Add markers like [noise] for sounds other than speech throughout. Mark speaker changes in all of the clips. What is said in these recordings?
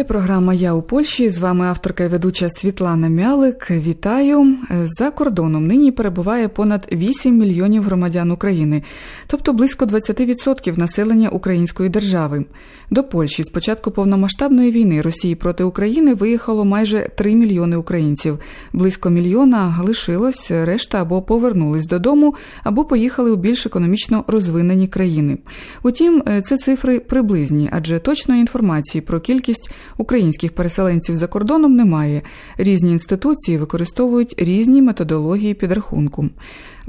Speaker 1: Це програма Я у Польщі. З вами авторка і ведуча Світлана Мялик. Вітаю за кордоном. Нині перебуває понад 8 мільйонів громадян України, тобто близько 20% населення української держави. До Польщі з початку повномасштабної війни Росії проти України виїхало майже 3 мільйони українців. Близько мільйона лишилось, решта або повернулись додому, або поїхали у більш економічно розвинені країни. Утім, це цифри приблизні, адже точної інформації про кількість українських переселенців за кордоном немає. Різні інституції використовують різні методології підрахунку.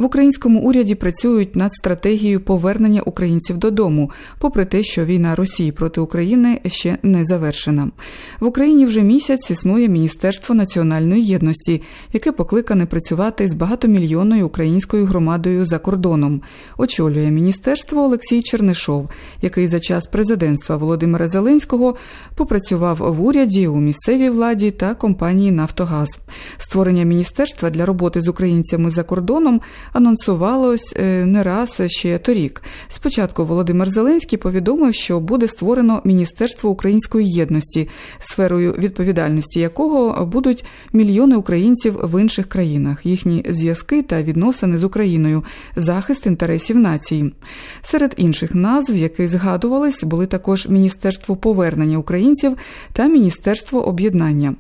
Speaker 1: В українському уряді працюють над стратегією повернення українців додому, попри те, що війна Росії проти України ще не завершена. В Україні вже місяць існує Міністерство національної єдності, яке покликане працювати з багатомільйонною українською громадою за кордоном. Очолює міністерство Олексій Чернишов, який за час президентства Володимира Зеленського попрацював в уряді, у місцевій владі та компанії Нафтогаз. Створення міністерства для роботи з українцями за кордоном анонсувалось е, не раз ще торік. Спочатку Володимир Зеленський повідомив, що буде створено Міністерство української єдності, сферою відповідальності якого будуть мільйони українців в інших країнах, їхні зв'язки та відносини з Україною, захист інтересів нації. Серед інших назв, які згадувались, були також Міністерство повернення українців та Міністерство об'єднання.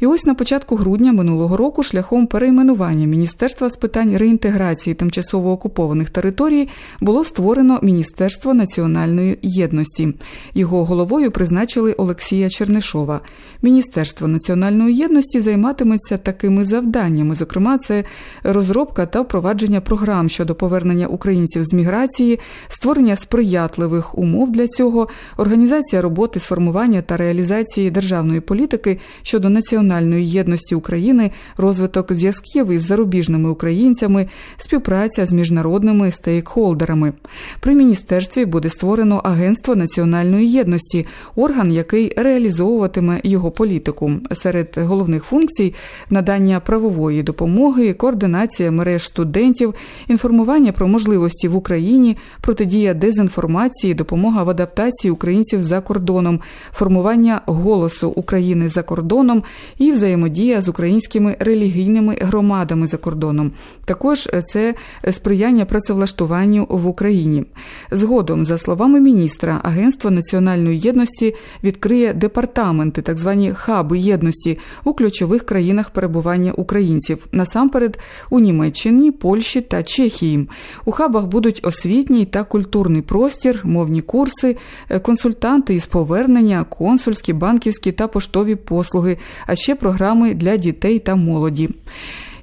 Speaker 1: І ось на початку грудня минулого року шляхом перейменування Міністерства з питань реінтеграції тимчасово окупованих територій було створено Міністерство національної єдності. Його головою призначили Олексія Чернишова. Міністерство національної єдності займатиметься такими завданнями, зокрема, це розробка та впровадження програм щодо повернення українців з міграції, створення сприятливих умов для цього, організація роботи сформування та реалізації державної політики щодо національної єдності України, розвиток зв'язків із зарубіжними українцями, співпраця з міжнародними стейкхолдерами. При міністерстві буде створено Агентство національної єдності, орган, який реалізовуватиме його політику. Серед головних функцій надання правової допомоги, координація мереж студентів, інформування про можливості в Україні, протидія дезінформації, допомога в адаптації українців за кордоном, формування голосу України за кордоном і взаємодія з українськими релігійними громадами за кордоном. Також це сприяння працевлаштуванню в Україні. Згодом, за словами міністра, Агентство національної єдності відкриє департаменти, так звані хаби єдності у ключових країнах перебування українців, насамперед у Німеччині, Польщі та Чехії. У хабах будуть освітній та культурний простір, мовні курси, консультанти із повернення, консульські, банківські та поштові послуги, а ще програми для дітей та молоді.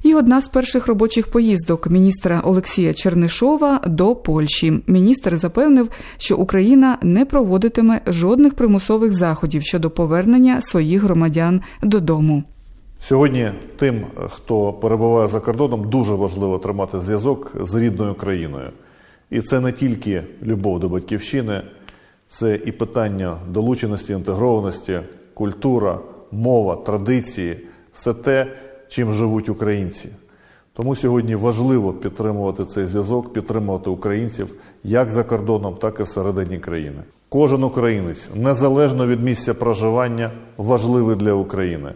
Speaker 1: І одна з перших робочих поїздок міністра Олексія Чернишова до Польщі. Міністр запевнив, що Україна не проводитиме жодних примусових заходів щодо повернення своїх громадян додому.
Speaker 2: Сьогодні тим, хто перебуває за кордоном, дуже важливо тримати зв'язок з рідною країною. І це не тільки любов до батьківщини, це і питання долученості, інтегрованості, культура, мова, традиції все те, чим живуть українці. Тому сьогодні важливо підтримувати цей зв'язок, підтримувати українців як за кордоном, так і всередині країни. Кожен українець, незалежно від місця проживання, важливий для України.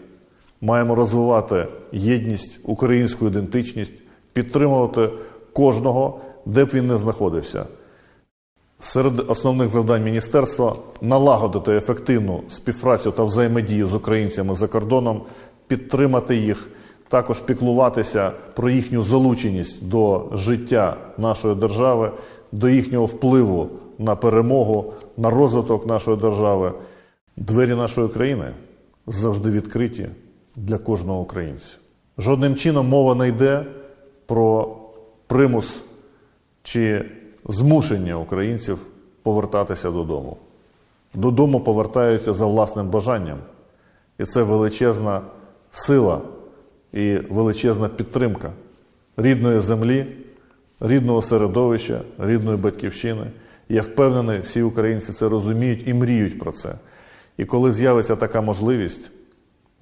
Speaker 2: Маємо розвивати єдність, українську ідентичність, підтримувати кожного, де б він не знаходився. Серед основних завдань міністерства налагодити ефективну співпрацю та взаємодію з українцями за кордоном, підтримати їх, також піклуватися про їхню залученість до життя нашої держави, до їхнього впливу на перемогу, на розвиток нашої держави. Двері нашої країни завжди відкриті для кожного українця. Жодним чином мова не йде про примус чи змушення українців повертатися додому. Додому повертаються за власним бажанням. І це величезна сила і величезна підтримка рідної землі, рідного середовища, рідної батьківщини. Я впевнений, всі українці це розуміють і мріють про це. І коли з'явиться така можливість,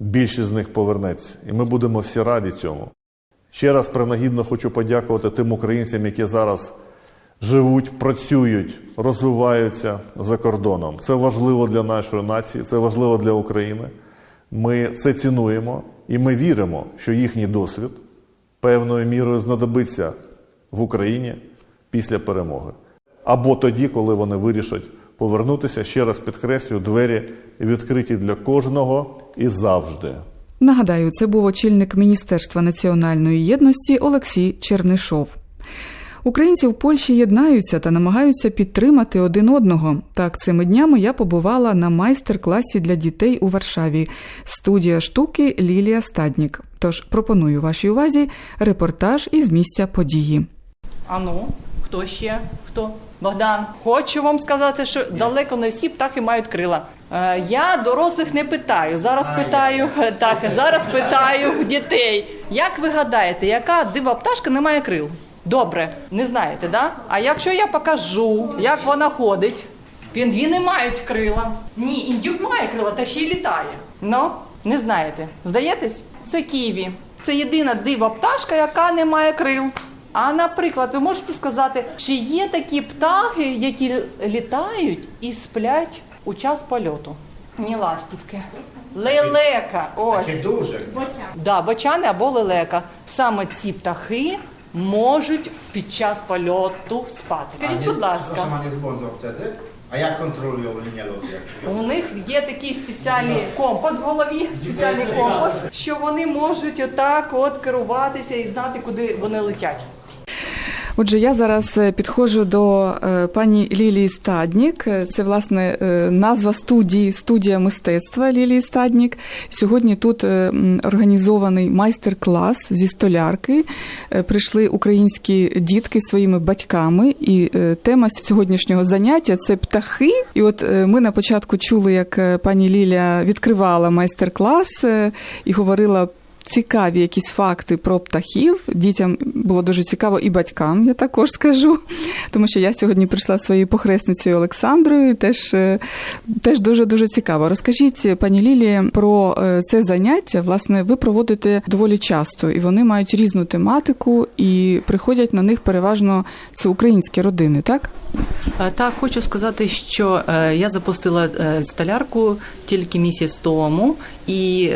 Speaker 2: більшість з них повернеться. І ми будемо всі раді цьому. Ще раз принагідно хочу подякувати тим українцям, які зараз живуть, працюють, розвиваються за кордоном. Це важливо для нашої нації, це важливо для України. Ми це цінуємо і ми віримо, що їхній досвід певною мірою знадобиться в Україні після перемоги. Або тоді, коли вони вирішать повернутися, ще раз підкреслюю, двері відкриті для кожного і завжди.
Speaker 1: Нагадаю, це був очільник Міністерства національної єдності Олексій Чернишов. Українці в Польщі єднаються та намагаються підтримати один одного. Так, цими днями я побувала на майстер-класі для дітей у Варшаві. Студія штуки Лілія Стаднік. Тож пропоную вашій увазі репортаж із місця події.
Speaker 3: А ну, хто ще? Хто? Богдан, хочу вам сказати, що далеко не всі птахи мають крила. Е, я дорослих не питаю. Зараз питаю [laughs] так, зараз питаю дітей. Як ви гадаєте, яка дива пташка не має крил? Добре, не знаєте, да? А якщо я покажу, як вона ходить, пінгвіни мають крила. Ні, індюк має крила, та ще й літає. Ну, не знаєте. Здаєтесь? Це ківі. Це єдина дива пташка, яка не має крил. А наприклад, ви можете сказати, чи є такі птахи, які літають і сплять у час польоту? Ні, ластівки. Лелека. Ось.
Speaker 4: Таке дуже.
Speaker 3: Да, бочани або лелека. Саме ці птахи можуть під час польоту спати. Скажіть, будь ласка.
Speaker 4: а як linię lotu? Jak
Speaker 3: У них є такий спеціальний компас в голові, спеціальний компас, що вони можуть отак от керуватися і знати, куди вони летять.
Speaker 1: Отже, я зараз е, підходжу до е, пані Лілії Стаднік. Е, Це власне назва студії студія мистецтва Лілії Стаднік. Сьогодні тут організований майстер-клас зі столярки. Прийшли українські дітки своїми батьками, і тема сьогоднішнього заняття це птахи. І от ми на початку чули, як пані Ліля відкривала майстер-клас і говорила цікаві якісь факти про птахів. Дітям було дуже цікаво і батькам, я також скажу. Тому що я сьогодні прийшла зі своєю похресницею Олександрою. Теж, е, теж дуже дуже цікаво. Розкажіть, пані Лілії, про е, це заняття. Власне, ви проводите доволі часто, і вони мають різну тематику, і приходять на них переважно це українські родини, так?
Speaker 3: Е, Так, хочу сказати, що я запустила столярку тільки місяць тому, і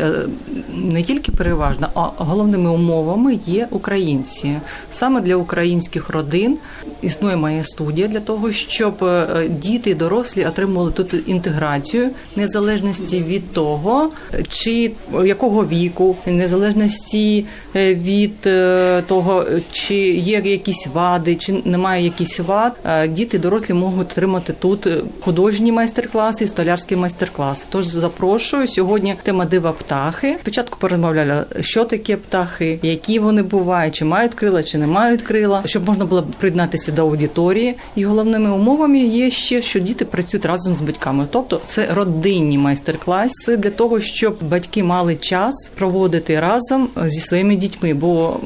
Speaker 3: не тільки переважно, а головними умовами є українці. Саме для українських родин існує моя студія для того, щоб е, діти і дорослі отримували тут інтеграцію незалежності від того, чи якого віку, незалежності е, від е, того, чи є якісь вади, чи немає якісь вад. Діти і дорослі можуть отримати тут художні майстер-класи і столярські майстер-класи. Тож запрошую сьогодні тема дива птахи. Спочатку перемовляла, що таке птахи, які вони бувають, чи мають крила, чи не мають крила, щоб можна було приєднатися до аудиторії. І головними умовами є ще, що діти працюють разом з батьками. Тобто це родинні майстер-класи для того, щоб батьки мали час проводити разом зі своїми дітьми. Бо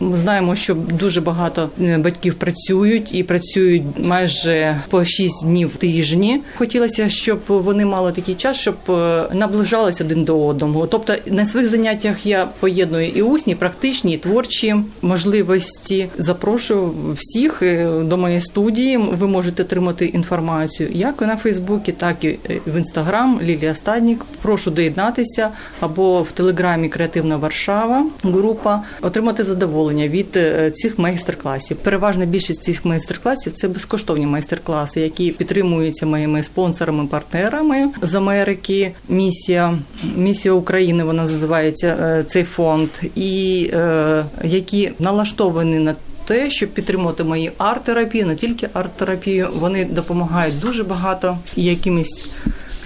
Speaker 3: ми знаємо, що дуже багато е, батьків працюють і працюють майже по 6 днів в тижні. Хотілося, щоб вони мали такий час, щоб е, наближалися один до одного. Тобто на своїх заняттях я поєдную і усні, практичні, і творчі можливості. Запрошую всіх е, до моєї студії. Ви можете отримати інформацію як на Фейсбуці, так і е, в інстаграм Лілія Стаднік. Прошу доєднатися або в телеграмі Креативна Варшава група, отримати задоволення від е, цих майстер-класів. Переважна більшість цих майстер-класів це безкоштовні майстер-класи, які підтримуються моїми спонсорами, партнерами з Америки. Місія місія України вона називається е, цей фонд, і е, які налаштовані на те, щоб підтримувати мої арт-терапію, не тільки арт-терапію, вони допомагають дуже багато. Якимись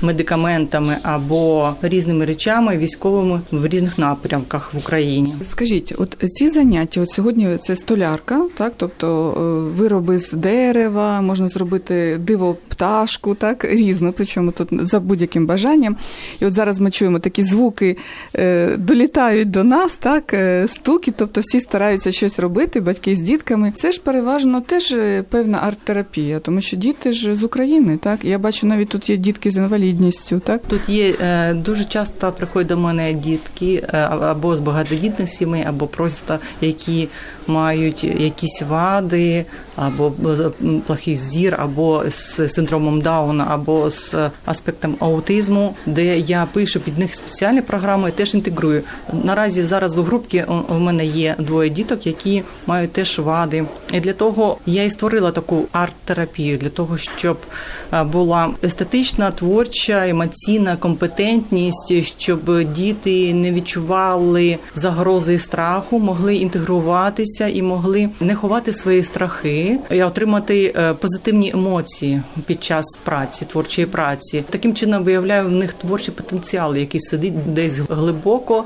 Speaker 3: медикаментами або різними речами військовими в різних напрямках в Україні.
Speaker 1: Скажіть, от ці заняття, от сьогодні це столярка, так, тобто е, вироби з дерева, можна зробити диво пташку, так, різно, причому тут за будь-яким бажанням. І от зараз ми чуємо такі звуки е, долітають до нас, так, е, стуки, тобто всі стараються щось робити, батьки з дітками. Це ж переважно теж певна арт-терапія, тому що діти ж з України, так. Я бачу, навіть тут є дітки з інвалідністю. Інвалідністю, так?
Speaker 3: Тут є е, дуже часто приходять до мене дітки е, або з багатодітних сімей, або просто які мають якісь вади, або з- плохий зір, або з синдромом Дауна, або з аспектом аутизму, де я пишу під них спеціальні програми теж інтегрую. Наразі зараз у групці у- мене є двоє діток, які мають теж вади. І для того я і створила таку арт-терапію для того, щоб е, була естетична, творча, емоційна компетентність, щоб діти не відчували загрози страху, могли інтегруватися і могли не ховати свої страхи і отримати е, позитивні емоції під час праці, творчої праці. Таким чином виявляю в них творчий потенціал, який сидить десь глибоко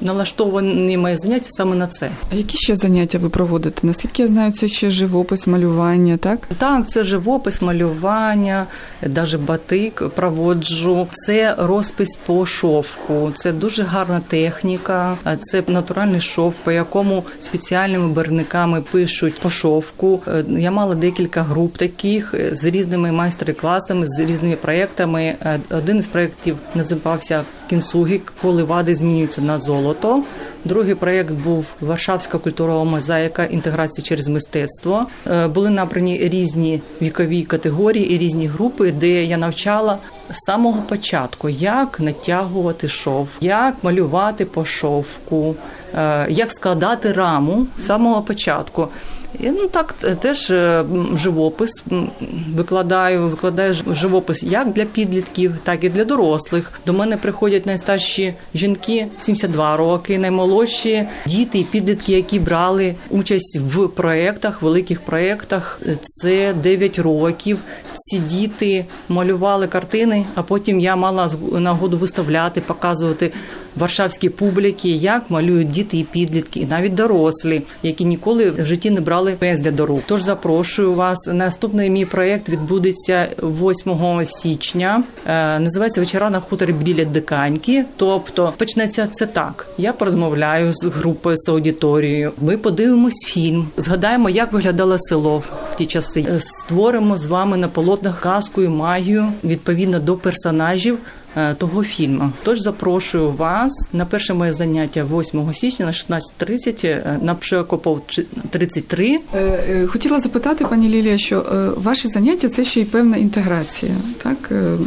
Speaker 3: налаштовані мої заняття саме на це.
Speaker 1: А які ще заняття ви проводите? Наскільки я знаю, це ще живопис, малювання, так?
Speaker 3: Так, це живопис, малювання, навіть батик проводжу. Це розпис по шовку. Це дуже гарна техніка. Це натуральний шовк, по якому спеціальними барвниками пишуть по шовку. Я мала декілька груп таких е, з різними майстер-класами, з різними проєктами. Е, Один із проєктів називався Кінсугі, коли вади змінюються на золото. Другий проєкт був Варшавська культурова мозаїка інтеграції через мистецтво. Е, Були набрані різні вікові категорії і різні групи, де я навчала з самого початку, як натягувати шов, як малювати по шовку, е, як складати раму з самого початку. І, ну так теж е, живопис викладаю, викладаю живопис як для підлітків, так і для дорослих. До мене приходять найстарші жінки 72 роки, наймолодші діти і підлітки, які брали участь в проєктах, великих проєктах. Це 9 років. Ці діти малювали картини, а потім я мала нагоду виставляти, показувати варшавській публіки, як малюють діти і підлітки, і навіть дорослі, які ніколи в житті не брали пензля до рук. Тож запрошую вас. Наступний мій проєкт відбудеться 8 січня. Е, Називається Вечора на хуторі біля диканьки. Тобто почнеться це так. Я порозмовляю з групою з аудиторією. Ми подивимось фільм, згадаємо, як виглядало село в ті часи. Е, Створимо з вами на полотнах казку і магію відповідно до персонажів того фільму. Тож запрошую вас на перше моє заняття 8 січня на 16.30 е, на Пшеокопов 33.
Speaker 1: Е, е, Хотіла запитати, пані Лілія, що е, ваші заняття це ще й певна інтеграція, так? Е,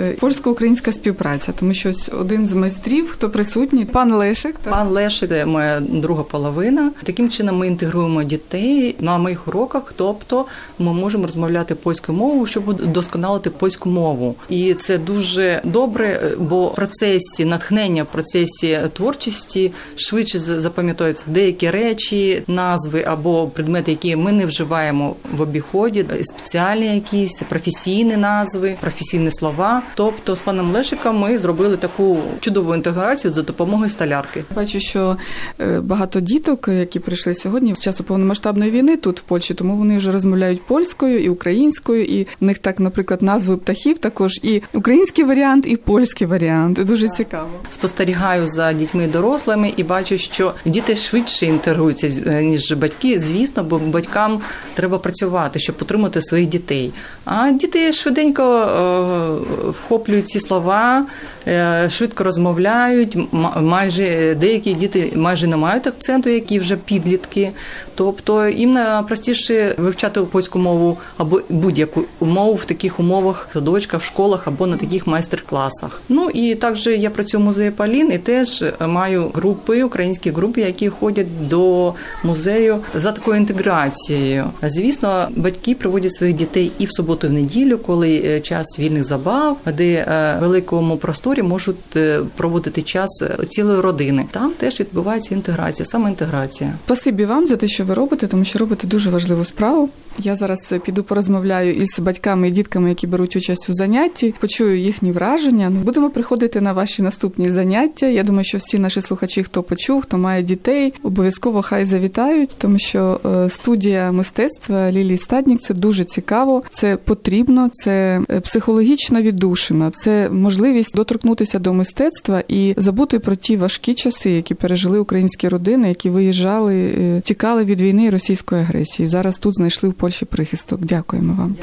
Speaker 1: е, Польсько-українська співпраця, тому що ось один з майстрів, хто присутній, пан Лешик, так?
Speaker 3: Пан Лешик це моя друга половина. Таким чином ми інтегруємо дітей на моїх уроках, тобто ми можемо розмовляти польською мовою, щоб вдосконалити польську мову. І це дуже добре, бо в процесі натхнення, в процесі творчості швидше за- запам'ятаються деякі речі, назви або предмети, які ми не вживаємо в обіході, спеціальні якісь професійні назви, професійні слова. Тобто з паном Лешиком ми зробили таку чудову інтеграцію за допомогою столярки.
Speaker 1: Бачу, що е, багато діток, е, які прийшли сьогодні з часу повномасштабної війни тут в Польщі, тому вони вже розмовляють польською і українською, і в них так, наприклад, назви птахів також і український варіант, і польський варіант. Дуже цікаво.
Speaker 3: Спостерігаю за дітьми дорослими і бачу, що діти швидше інтегруються е, ніж батьки. Звісно, бо батькам треба працювати, щоб отримати своїх дітей. А діти швиденько е, вхоплюють ці слова, е, швидко розмовляють. Майже е, деякі діти майже не мають акценту, які вже підлітки. Тобто їм простіше вивчати польську мову або будь-яку мову в таких умовах, в садочках, в школах або на таких майстер-класах. Ну і також я працюю в музеї Палін і теж маю групи, українські групи, які ходять до музею за такою інтеграцією. Звісно, батьки приводять своїх дітей і в суботу, і в неділю, коли е, час вільних забав, де е, в великому просторі можуть е, проводити час цілої родини. Там теж відбувається інтеграція, саме інтеграція.
Speaker 1: Спасибі вам за те, що ви робите, тому що робите дуже важливу справу. Я зараз піду порозмовляю із батьками і дітками, які беруть участь у занятті, почую їхні враження. Ну, будемо приходити на ваші наступні заняття. Я думаю, що всі наші слухачі, хто почув, хто має дітей, обов'язково хай завітають, тому що студія мистецтва Лілії Стаднік це дуже цікаво, це потрібно, це е, психологічна віддушина, це можливість доторкнутися до мистецтва і забути про ті важкі часи, які пережили українські родини, які виїжджали, е, тікали від війни і російської агресії. Зараз тут знайшли в Польщі прихисток. Дякуємо вам.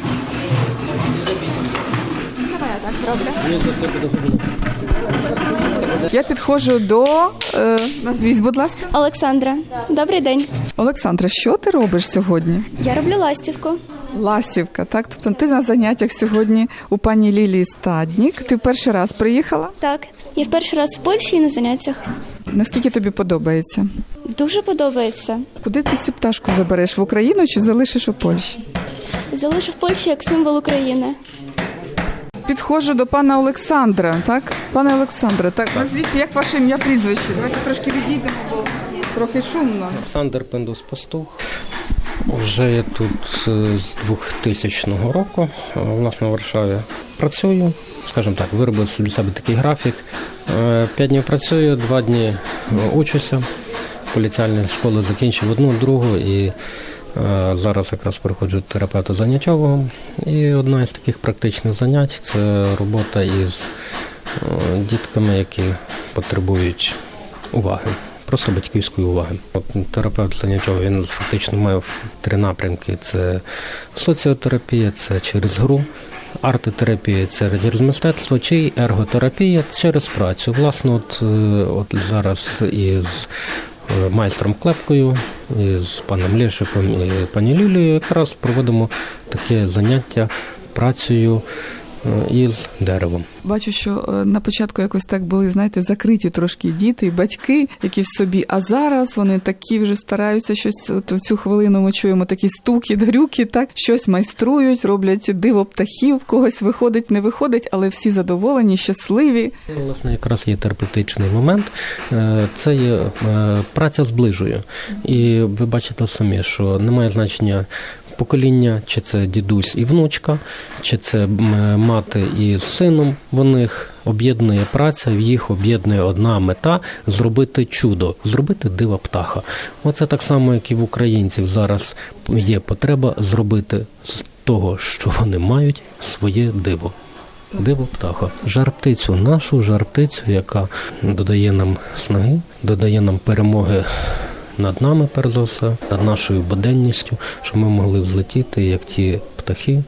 Speaker 5: Я
Speaker 1: Я підходжу до е, назвіть, будь ласка.
Speaker 5: Олександра, добрий день.
Speaker 1: Олександра, що ти робиш сьогодні?
Speaker 5: Я роблю ластівку.
Speaker 1: Ластівка, так? Тобто ти на заняттях сьогодні у пані Лілії Стаднік. Ти в перший раз приїхала.
Speaker 5: Так, я в перший раз в Польщі і на заняттях.
Speaker 1: Наскільки тобі подобається?
Speaker 5: Дуже подобається.
Speaker 1: Куди ти цю пташку забереш в Україну чи залишиш у Польщі?
Speaker 5: Залишу в Польщі як символ України.
Speaker 1: Підходжу до пана Олександра, так? Пане Олександре, так назвіть, як ваше ім'я прізвище? Давайте трошки відійдемо, бо трохи шумно.
Speaker 6: Олександр Пендус Пастух. Вже я тут е, з 2000 року, е, власне, в Варшаві. Працюю, скажімо так, виробив для себе такий графік. Е, П'ять днів працюю, два дні е, учуся. Поліціальні школи закінчив одну, другу і е, зараз якраз приходжу терапевту заняттєвого. І одна із таких практичних занять це робота із е, дітками, які потребують уваги. Просто батьківської уваги. От терапевт заняття він фактично має три напрямки: це соціотерапія, це через гру, артотерапія це через мистецтво, чи ерготерапія через працю. Власне, от, е, от зараз із е, майстром Клепкою, з паном Лєшиком і пані Лілією якраз проводимо таке заняття працею із деревом.
Speaker 1: Бачу, що е, на початку якось так були, знаєте, закриті трошки діти і батьки, які в собі. А зараз вони такі вже стараються щось. От в цю хвилину ми чуємо такі стуки, грюки, так щось майструють, роблять диво птахів, когось виходить, не виходить, але всі задоволені, щасливі.
Speaker 6: Ну, Власне, якраз є терапевтичний момент. Е, Це є е, праця зближує. І ви бачите самі, що немає значення. Покоління, чи це дідусь і внучка, чи це мати і сином. В них об'єднує праця, в їх об'єднує одна мета зробити чудо, зробити дива птаха. Оце так само, як і в українців зараз є потреба зробити з того, що вони мають, своє диво. Диво птаха. Жар-птицю, нашу жар-птицю, яка додає нам снаги, додає нам перемоги над нами, перш за все, над нашою буденністю, щоб ми могли взлетіти, як ті птахи,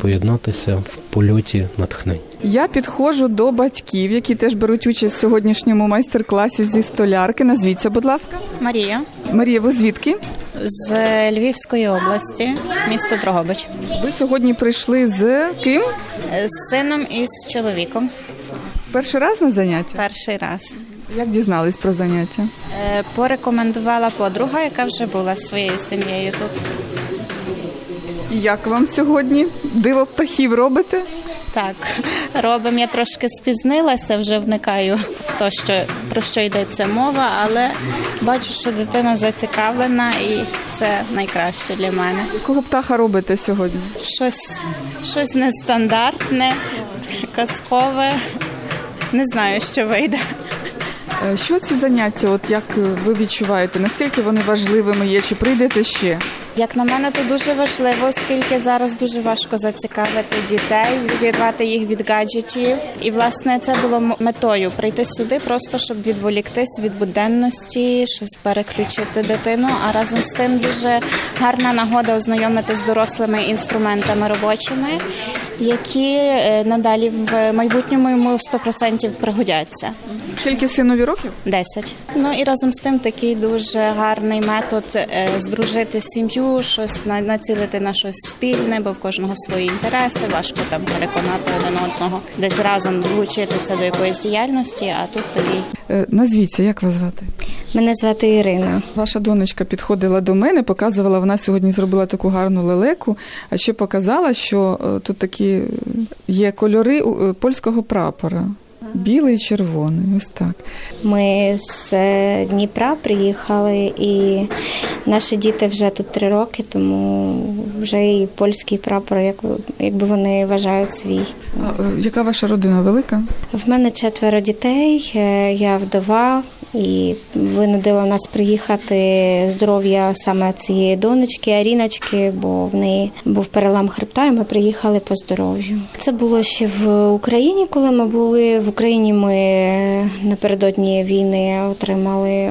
Speaker 6: поєднатися в польоті натхнень.
Speaker 1: Я підходжу до батьків, які теж беруть участь в сьогоднішньому майстер-класі зі столярки. Назвіться, будь ласка.
Speaker 7: Марія
Speaker 1: Марія, ви звідки?
Speaker 7: з Львівської області, місто Дрогобич,
Speaker 1: Ви сьогодні прийшли з ким?
Speaker 7: з сином і з чоловіком.
Speaker 1: Перший раз на заняття?
Speaker 7: Перший раз
Speaker 1: Як дізнались про заняття?
Speaker 7: Е, порекомендувала подруга, яка вже була з своєю сім'єю тут.
Speaker 1: І Як вам сьогодні? Диво птахів робите?
Speaker 7: Так, робимо. Я трошки спізнилася, вже вникаю в те, що про що йдеться мова, але бачу, що дитина зацікавлена, і це найкраще для мене.
Speaker 1: Якого птаха робите сьогодні?
Speaker 7: Щось, щось нестандартне, казкове. Не знаю, що вийде.
Speaker 1: Е, Що ці заняття, от як е, ви відчуваєте? Наскільки вони важливими є? Чи прийдете ще?
Speaker 7: Як на мене, то дуже важливо, оскільки зараз дуже важко зацікавити дітей, відірвати їх від гаджетів. І власне це було метою прийти сюди, просто щоб відволіктись від буденності, щось переключити дитину. А разом з тим дуже гарна нагода ознайомитись з дорослими інструментами робочими, які е, надалі в майбутньому йому 100% пригодяться.
Speaker 1: Скільки синові років?
Speaker 7: 10. Ну і разом з тим такий дуже гарний метод е, здружити сім'ю, щось на- націлити на щось спільне, бо в кожного свої інтереси. Важко там переконати один одного, десь разом долучитися до якоїсь діяльності. А тут такий
Speaker 1: Е, Назвіться, як вас звати?
Speaker 8: Мене звати Ірина.
Speaker 1: Ваша донечка підходила до мене, показувала, вона сьогодні зробила таку гарну лелеку, а ще показала, що е, тут такі е, є кольори е, польського прапора. Білий і червоний, ось так.
Speaker 8: Ми з Дніпра приїхали, і наші діти вже тут три роки, тому вже і польський прапор, як, якби вони вважають свій.
Speaker 1: А, яка ваша родина велика?
Speaker 8: В мене четверо дітей, я вдова, і винудило нас приїхати здоров'я саме цієї донечки, Аріночки, бо в неї був перелам хребта, і ми приїхали по здоров'ю. Це було ще в Україні, коли ми були в Україні. Ми напередодні війни отримали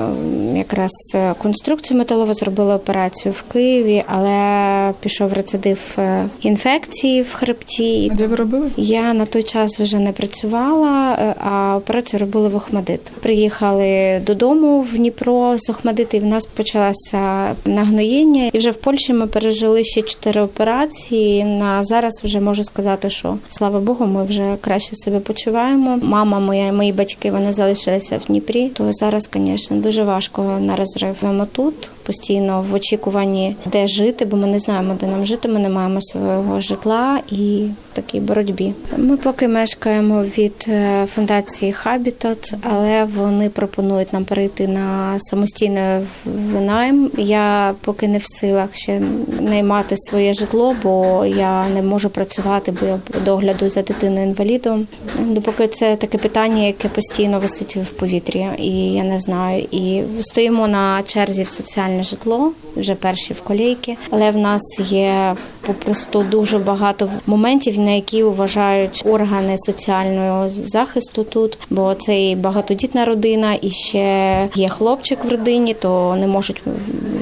Speaker 8: якраз конструкцію металову, зробили операцію в Києві, але пішов рецидив е, інфекції в хребті.
Speaker 1: А де ви робили?
Speaker 8: Я на той час вже не працювала, е, а операцію робили в Охмадит. Приїхали додому в Дніпро з Охмадит, і в нас почалося нагноєння. І вже в Польщі ми пережили ще чотири операції. На зараз вже можу сказати, що слава Богу, ми вже краще себе почуваємо. Мама моя, мої батьки вони залишилися в Дніпрі. То зараз, звісно, дуже важко на розрив. Ми тут постійно в очікуванні, де жити, бо ми не знаємо, де нам жити. Ми не маємо свого житла і такій боротьбі. Ми поки мешкаємо від е, фундації Habitat, але вони пропонують нам перейти на самостійне винайм. Я поки не в силах ще наймати своє житло, бо я не можу працювати, бо я догляду за дитиною інвалідом. Допоки це таке питання, яке постійно висить в повітрі, і я не знаю. І стоїмо на черзі в соціальне житло, вже перші в колійки, але в нас є попросту дуже багато моментів, на які вважають органи соціального захисту тут, бо це і багатодітна родина, і ще є хлопчик в родині, то не можуть,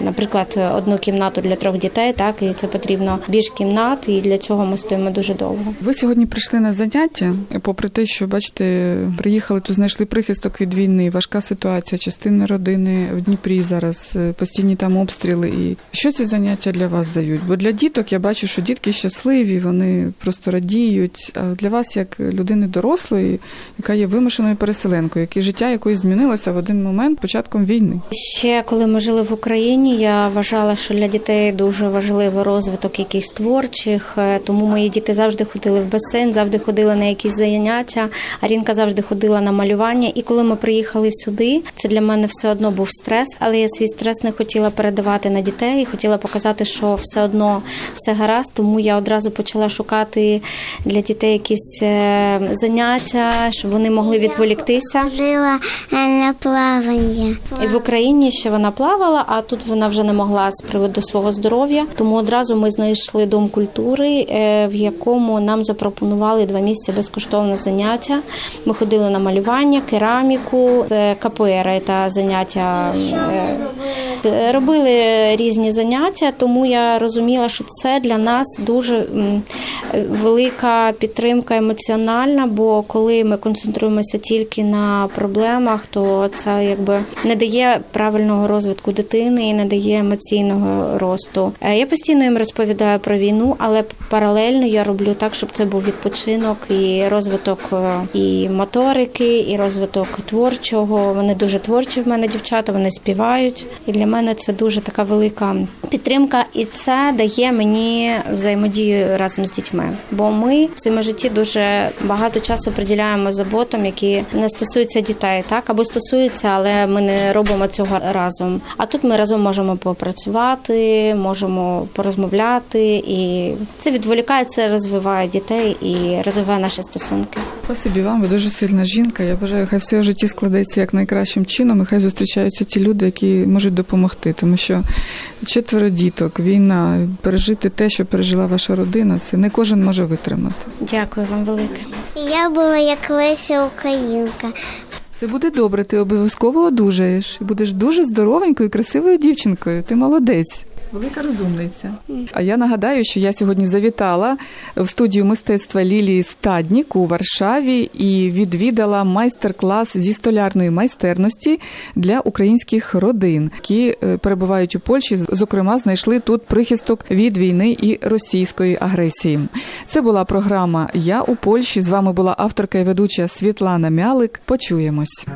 Speaker 8: наприклад, одну кімнату для трьох дітей, так і це потрібно більш кімнат, і для цього ми стоїмо дуже довго.
Speaker 1: Ви сьогодні прийшли на заняття, попри те, що бачите, приїхали тут, знайшли прихисток від війни, важка ситуація, частина родини в Дніпрі зараз е, постійні там обстріли. І що ці заняття для вас дають? Бо для діток я бачу, що дітки щасливі, вони просто радіють. А для вас, як людини дорослої, яка є вимушеною переселенкою, яке життя якої змінилося в один момент початком війни.
Speaker 8: Ще коли ми жили в Україні, я вважала, що для дітей дуже важливий розвиток якихось творчих, е, тому мої діти завжди ходили в басейн, завжди ходили на якісь заняття. Арінка завжди ходила на малювання. І коли ми приїхали сюди, це для мене все одно був стрес, але я свій стрес не хотіла передавати на дітей, хотіла показати, що все одно все гаразд. Тому я одразу почала шукати для дітей якісь е, заняття, щоб вони могли відволіктися.
Speaker 9: Жила е, на плавання.
Speaker 8: І в Україні ще вона плавала, а тут вона вже не могла з приводу свого здоров'я. Тому одразу ми знайшли дом культури, е, в якому нам запропонували два місяці безкоштовне заняття. Ми ходили на малювання, кераміку, КПР, це заняття. Е, Робили різні заняття, тому я розуміла, що це для нас дуже велика підтримка емоціональна. Бо коли ми концентруємося тільки на проблемах, то це якби не дає правильного розвитку дитини і не дає емоційного росту. Е, Я постійно їм розповідаю про війну, але паралельно я роблю так, щоб це був відпочинок і розвиток е, і моторики, і розвиток творчого. Вони дуже творчі в мене дівчата, вони співають. І для мене це дуже така велика підтримка, і це дає мені взаємодію разом з дітьми. Бо ми в своєму житті дуже багато часу приділяємо заботам, які не стосуються дітей, так або стосуються, але ми не робимо цього разом. А тут ми разом можемо попрацювати, можемо порозмовляти, і це відволікає, це розвиває дітей і розвиває наші стосунки.
Speaker 1: Спасибі вам, ви дуже сильна жінка. Я бажаю, хай все в житті складеться як найкращим чином, і хай зустрічаються ті люди, які можуть допомогти. Тому що четверо діток, війна, пережити те, що пережила ваша родина, це не кожен може витримати.
Speaker 8: Дякую вам велике.
Speaker 9: Я була як Леся Українка.
Speaker 1: Все буде добре, ти обов'язково одужаєш. І будеш дуже здоровенькою і красивою дівчинкою. Ти молодець. Велика розумниця. А я нагадаю, що я сьогодні завітала в студію мистецтва Лілії Стаднік у Варшаві і відвідала майстер-клас зі столярної майстерності для українських родин, які е, перебувають у Польщі. Зокрема, знайшли тут прихисток від війни і російської агресії. Це була програма Я у Польщі. З вами була авторка і ведуча Світлана Мялик. Почуємось.